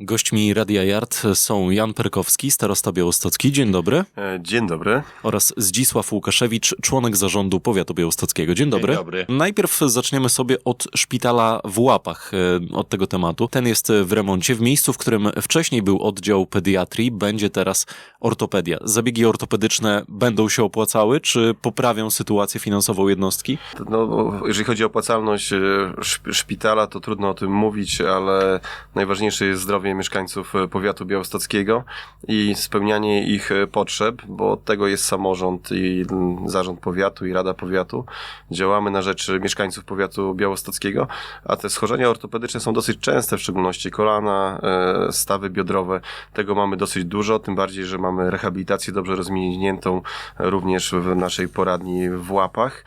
Gośćmi Radia Yard są Jan Perkowski, starosta białostocki, dzień dobry, E, Dzień dobry. oraz Zdzisław Łukaszewicz, członek zarządu powiatu białostockiego. Dzień dobry. Dzień dobry. Najpierw zaczniemy sobie od szpitala w Łapach, e, od tego tematu. Ten jest w remoncie. W miejscu, w którym wcześniej był oddział pediatrii, będzie teraz ortopedia. Zabiegi ortopedyczne będą się opłacały, czy poprawią sytuację finansową jednostki? No, jeżeli chodzi o opłacalność e, szp- szpitala, to trudno o tym mówić, ale najważniejsze jest zdrowie mieszkańców e, powiatu białostockiego i spełnianie ich e, potrzeb, bo od tego jest samorząd i mm, zarząd powiatu i rada powiatu. Działamy na rzecz mieszkańców powiatu białostockiego, a te schorzenia ortopedyczne są dosyć częste, w szczególności kolana, e, stawy biodrowe. Tego mamy dosyć dużo, tym bardziej, że mamy rehabilitację dobrze rozwiniętą również w naszej poradni w Łapach.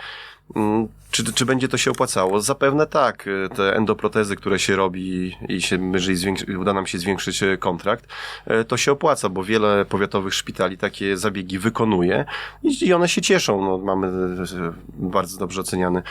Mm, Czy, czy będzie to się opłacało? Zapewne tak. Te endoprotezy, które się robi i się, jeżeli zwiększy, uda nam się zwiększyć e, kontrakt, e, to się opłaca, bo wiele powiatowych szpitali takie zabiegi wykonuje i, one się cieszą. No, mamy e, bardzo dobrze oceniany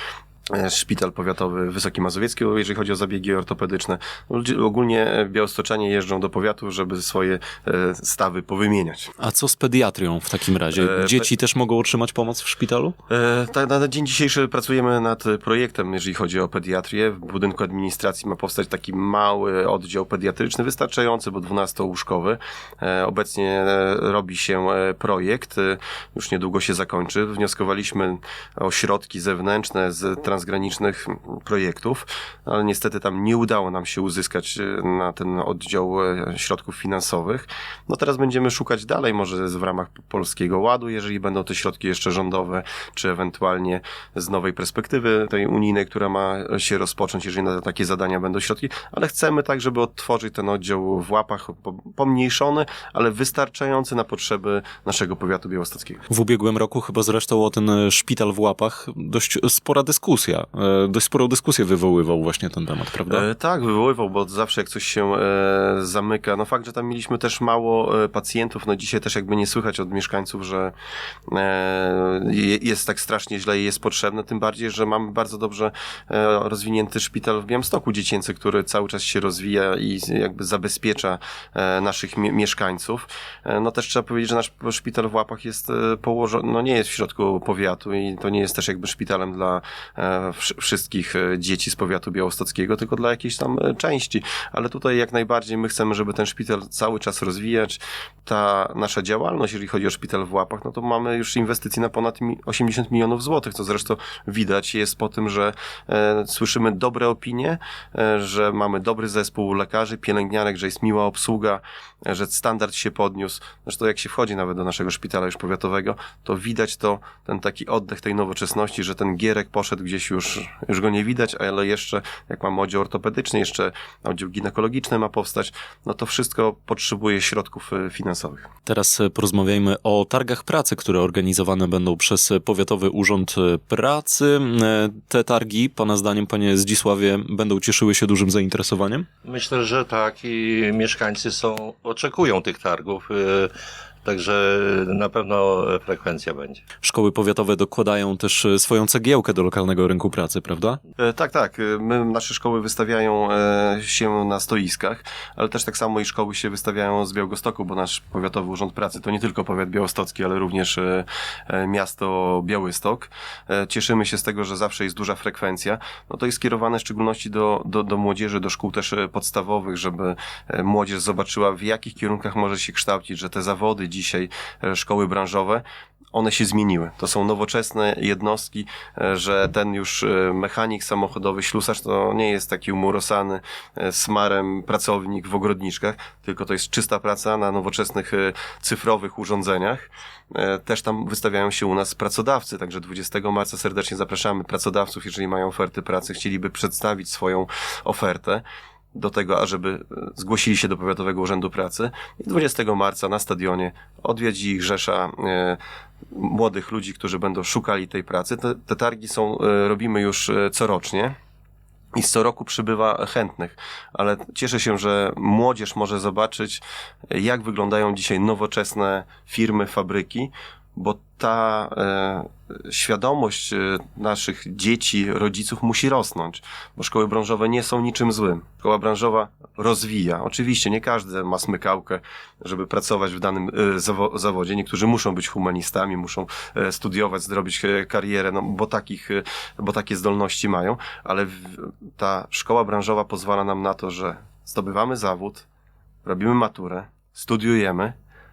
szpital powiatowy Wysoki Mazowiecki, jeżeli chodzi o zabiegi ortopedyczne. Ludzie- Ogólnie e, białostoczanie jeżdżą do powiatu, żeby swoje e, stawy powymieniać. A co z pediatrią w takim razie? E, Dzieci też mogą otrzymać pomoc w szpitalu? E, tak, na dzień dzisiejszy pracujemy nad e, projektem, jeżeli chodzi o pediatrię. W budynku administracji ma powstać taki mały oddział pediatryczny, wystarczający, bo 12-łóżkowy. E, obecnie e, robi się e, projekt, e, już niedługo się zakończy. Wnioskowaliśmy o środki zewnętrzne z transgranicznych projektów, ale niestety tam nie udało nam się uzyskać e, na ten oddział e, środków finansowych. No teraz będziemy szukać dalej, może w ramach Polskiego Ładu, jeżeli będą te środki jeszcze rządowe, czy ewentualnie z nowej perspektywy tej unijnej, która ma się rozpocząć, jeżeli na takie zadania będą środki, ale chcemy tak, żeby odtworzyć ten oddział w łapach, po- pomniejszony, ale wystarczający na potrzeby naszego powiatu białostockiego. W ubiegłym roku chyba zresztą o ten e, szpital w Łapach dość spora dyskusja, e, dość sporą dyskusję wywoływał właśnie ten temat, prawda? E, tak, wywoływał, bo zawsze jak coś się e, zamyka, no fakt, że tam mieliśmy też mało pacjentów, no dzisiaj też jakby nie słychać od mieszkańców, że je- jest tak strasznie źle i jest potrzebne, tym bardziej, że mamy bardzo dobrze rozwinięty szpital w Białymstoku dziecięcy, który cały czas się rozwija i jakby zabezpiecza naszych mie- mieszkańców. No też trzeba powiedzieć, że nasz szpital w Łapach jest położony, no nie jest w środku powiatu i to nie jest też jakby szpitalem dla wsz- wszystkich e, dzieci z powiatu białostockiego, tylko dla jakiejś tam e, części. Ale tutaj jak najbardziej my chcemy, żeby ten szpital cały czas rozwijać. Ta nasza działalność, jeżeli chodzi o szpital w Łapach, no to mamy już inwestycji na ponad mi- 80 milionów złotych, co zresztą widać jest po tym, że e, słyszymy dobre opinie, e, że mamy dobry zespół lekarzy, pielęgniarek, że jest miła obsługa, e, że standard się podniósł. Zresztą jak się wchodzi nawet do naszego szpitala już powiatowego, to widać to, ten taki oddech tej nowoczesności, że ten gierek poszedł gdzieś już, już go nie widać, ale jeszcze jak mamy oddział ortopedyczny, jeszcze oddział ginekologiczny ma powstać, no to wszystko potrzebuje środków e, finansowych. Teraz e, porozmawiajmy o targach pracy, które organizowane będą przez Powiatowy Urząd Pracy. E, Te targi, Pana zdaniem, Panie Zdzisławie, będą cieszyły się dużym zainteresowaniem? Myślę, że tak i mieszkańcy są, oczekują tych targów, y, także na pewno frekwencja będzie. Szkoły powiatowe dokładają też e, swoją cegiełkę do lokalnego rynku pracy, prawda? E, Tak, tak. E, My, nasze szkoły wystawiają e, się na stoiskach, ale też tak samo i szkoły się wystawiają z Białegostoku, bo nasz Powiatowy Urząd Pracy to nie tylko powiat białostocki, ale również miasto Białystok. E, Cieszymy się z tego, że zawsze jest duża frekwencja. No to jest skierowane w szczególności do, do, do młodzieży, do szkół też podstawowych, żeby młodzież zobaczyła w jakich kierunkach może się kształcić, że te zawody dzisiaj, e, szkoły branżowe, one się zmieniły. To są nowoczesne jednostki, e, że ten już e, mechanik samochodowy, ślusarz to nie jest taki umurosany smarem pracownik w ogrodniczkach, tylko to jest czysta praca na nowoczesnych cyfrowych urządzeniach. Też tam wystawiają się u nas pracodawcy, także 20 marca serdecznie zapraszamy pracodawców, jeżeli mają oferty pracy, chcieliby przedstawić swoją ofertę do tego, ażeby e, zgłosili się do Powiatowego Urzędu Pracy. I 20 marca na stadionie odwiedzi ich rzesza e, młodych ludzi, którzy będą szukali tej pracy. Te, te targi są, e, robimy już corocznie. I co roku przybywa chętnych, ale cieszę się, że młodzież może zobaczyć, jak wyglądają dzisiaj nowoczesne firmy, fabryki, bo ta e, świadomość e, naszych dzieci, rodziców musi rosnąć, bo szkoły branżowe nie są niczym złym. Szkoła branżowa rozwija. Oczywiście nie każdy ma smykałkę, żeby pracować w danym e, zawo zawodzie. Niektórzy muszą być humanistami, muszą e, studiować, zrobić e, karierę, no, bo, takich, e, bo takie zdolności mają, ale w, ta szkoła branżowa pozwala nam na to, że zdobywamy zawód, robimy maturę, studiujemy,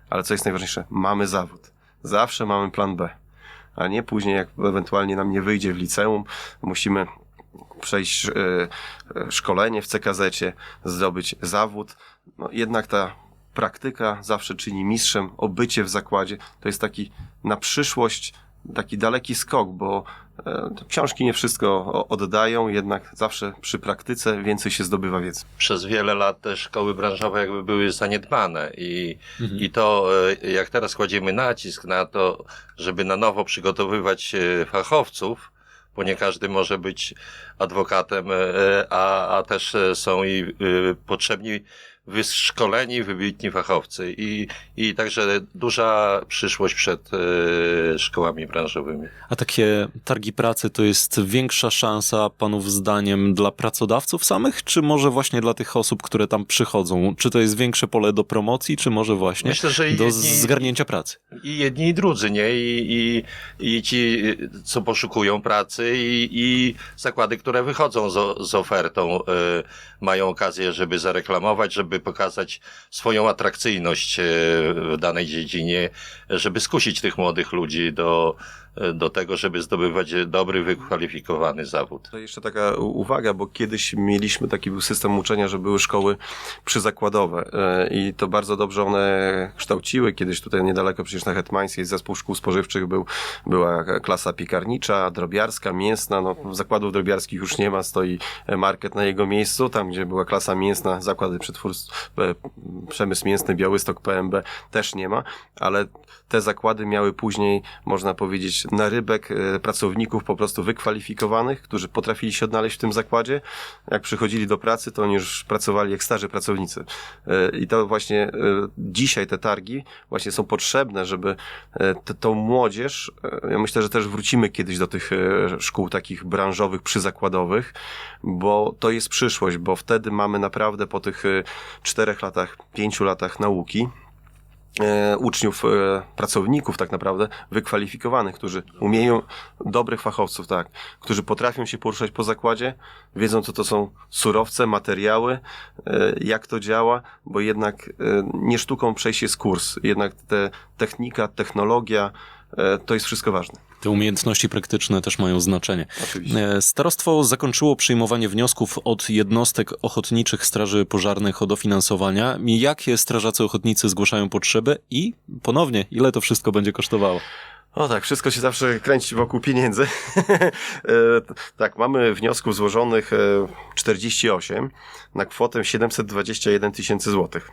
ale co jest najważniejsze, mamy zawód. Zawsze mamy plan B. A nie później, jak ewentualnie nam nie wyjdzie w liceum, musimy przejść e, e, szkolenie w CKZ-cie, zdobyć zawód. No, jednak ta praktyka zawsze czyni mistrzem, obycie w zakładzie to jest taki na przyszłość taki daleki skok, bo książki nie wszystko oddają, jednak zawsze przy praktyce więcej się zdobywa wiedzy. przez wiele lat te szkoły branżowe jakby były zaniedbane i, i to e, jak teraz kładziemy nacisk na to, żeby na nowo przygotowywać e, fachowców, bo nie każdy może być adwokatem, e, a, a też e, są i e, potrzebni wyszkoleni, wybitni fachowcy i, i także duża przyszłość przed e, szkołami branżowymi. A takie targi pracy to jest większa szansa, panów zdaniem, dla pracodawców samych, czy może właśnie dla tych osób, które tam przychodzą? Czy to jest większe pole do promocji, czy może właśnie Myślę, do jedni- zgarnięcia pracy? I jedni i drudzy, nie? I, i, i ci, co poszukują pracy, i, i zakłady, które wychodzą z, z ofertą, y, mają okazję, żeby zareklamować, żeby pokazać swoją atrakcyjność y, w danej dziedzinie, żeby skusić tych młodych ludzi do, do tego, żeby zdobywać dobry, wykwalifikowany zawód. To jeszcze taka uwaga, bo kiedyś mieliśmy taki był system uczenia, że były szkoły przyzakładowe e, i to bardzo dobrze one kształciły. Kiedyś tutaj niedaleko przecież na Hetmańskiej zespół szkół spożywczych był, była klasa piekarnicza, drobiarska, mięsna. No, zakładów drobiarskich już nie ma, stoi market na jego miejscu. Tam, gdzie była klasa mięsna, zakłady przetwórstw, e, przemysł mięsny, Białystok, PMB też nie ma, ale te zakłady miały później, można powiedzieć, narybek e, pracowników po prostu wykwalifikowanych, którzy potrafili się odnaleźć w tym zakładzie. Jak przychodzili do pracy, to oni już pracowali jak starzy pracownicy. E, I to właśnie e, dzisiaj te targi właśnie są potrzebne, żeby tą młodzież, ja myślę, że też wrócimy kiedyś do tych szkół takich branżowych, przyzakładowych, bo to jest przyszłość, bo wtedy mamy naprawdę po tych czterech latach, pięciu latach nauki, uczniów, e, pracowników tak naprawdę, wykwalifikowanych, którzy umieją, dobrych fachowców, tak, którzy potrafią się poruszać po zakładzie, wiedzą co to są surowce, materiały, e, jak to działa, bo jednak e, nie sztuką przejść jest kurs, jednak te technika, technologia, e, to jest wszystko ważne. Te umiejętności praktyczne też mają znaczenie. Oczywiście. E, Starostwo zakończyło przyjmowanie wniosków od jednostek ochotniczych straży pożarnych o dofinansowania. Jakie strażacy ochotnicy zgłaszają potrzeby i ponownie, ile to wszystko będzie kosztowało? O tak, wszystko się zawsze kręci wokół pieniędzy. E, tak, mamy wniosków złożonych e, 48 na kwotę 721 tysięcy złotych.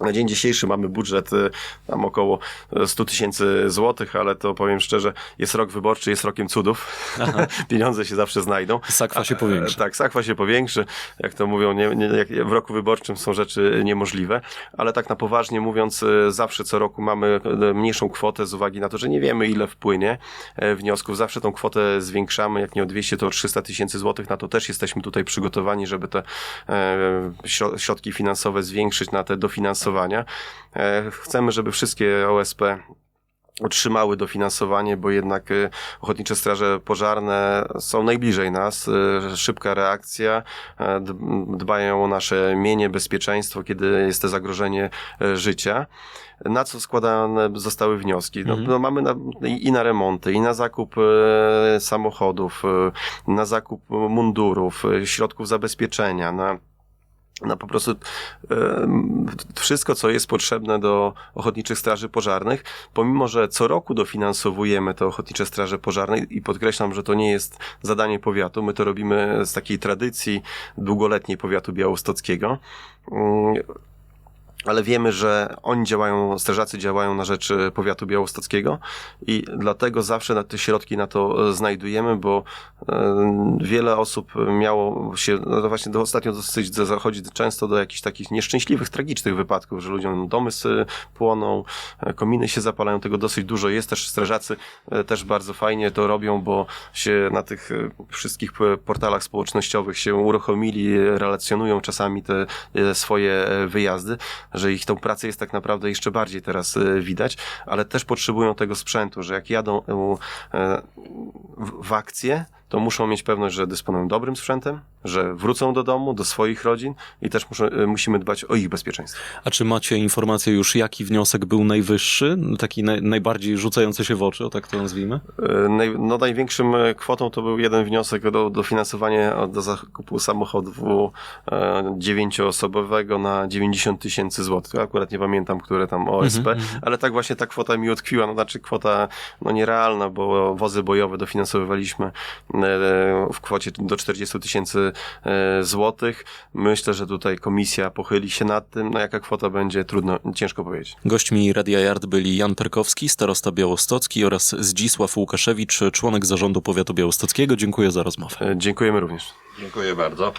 Na dzień dzisiejszy mamy budżet e, tam około e, 100 tysięcy złotych, ale to powiem szczerze, jest rok wyborczy, jest rokiem cudów. Pieniądze się zawsze znajdą. Sakwa się powiększy. Tak, sakwa się powiększy. Jak to mówią, nie, nie, w roku wyborczym są rzeczy niemożliwe, ale tak na poważnie mówiąc, e, zawsze co roku mamy mniejszą kwotę z uwagi na to, że nie wiemy ile wpłynie e, wniosków. Zawsze tą kwotę zwiększamy, jak nie o 200 to o 300 tysięcy złotych. Na to też jesteśmy tutaj przygotowani, żeby te e, śro- środki finansowe zwiększyć na te dofinansowania. E, chcemy, żeby wszystkie OSP otrzymały dofinansowanie, bo jednak e, Ochotnicze Straże Pożarne są najbliżej nas. e, Szybka reakcja, dbają o nasze mienie, bezpieczeństwo, kiedy jest to zagrożenie życia. Na co składane zostały wnioski? No, no mamy na, i na remonty, i na zakup samochodów, na zakup mundurów, środków zabezpieczenia, na na po prostu wszystko, co jest potrzebne do Ochotniczych Straży Pożarnych, pomimo, że co roku dofinansowujemy te Ochotnicze Straże Pożarne i podkreślam, że to nie jest zadanie powiatu, my to robimy z takiej tradycji długoletniej powiatu białostockiego. Ale wiemy, że oni działają, strażacy działają na rzecz e, powiatu białostockiego i dlatego zawsze na te środki na to e, znajdujemy, bo e, wiele osób miało się, no właśnie do, ostatnio dosyć zachodzi często do jakichś takich nieszczęśliwych, tragicznych wypadków, że ludziom domy płoną, kominy się zapalają, tego dosyć dużo. Jest, też strażacy też bardzo fajnie to robią, bo się na tych wszystkich portalach społecznościowych się uruchomili, relacjonują czasami te swoje wyjazdy, że ich tą pracę jest tak naprawdę jeszcze bardziej teraz e, widać, ale też potrzebują tego sprzętu, że jak jadą e, w- akcję, to muszą mieć pewność, że dysponują dobrym sprzętem, że wrócą do domu, do swoich rodzin i też muszą, e, musimy dbać o ich bezpieczeństwo. A czy macie informację już, jaki wniosek był najwyższy, taki naj, najbardziej rzucający się w oczy, o tak to nazwijmy? E, Naj, no największym e, kwotą to był jeden wniosek do dofinansowanie do zakupu samochodu dziewięcioosobowego na 90 tysięcy złotych. Akurat nie pamiętam, które tam OSP, ale tak właśnie ta kwota mi utkwiła. No znaczy kwota no nierealna, bo wozy bojowe dofinansowywaliśmy w kwocie do 40 tysięcy e, złotych. Myślę, że tutaj komisja pochyli się nad tym. No jaka kwota będzie, trudno, ciężko powiedzieć. Gośćmi Radia Yard byli Jan Perkowski, starosta białostocki oraz Zdzisław Łukaszewicz, członek zarządu powiatu białostockiego. Dziękuję za rozmowę. E, Dziękujemy również. Dziękuję bardzo.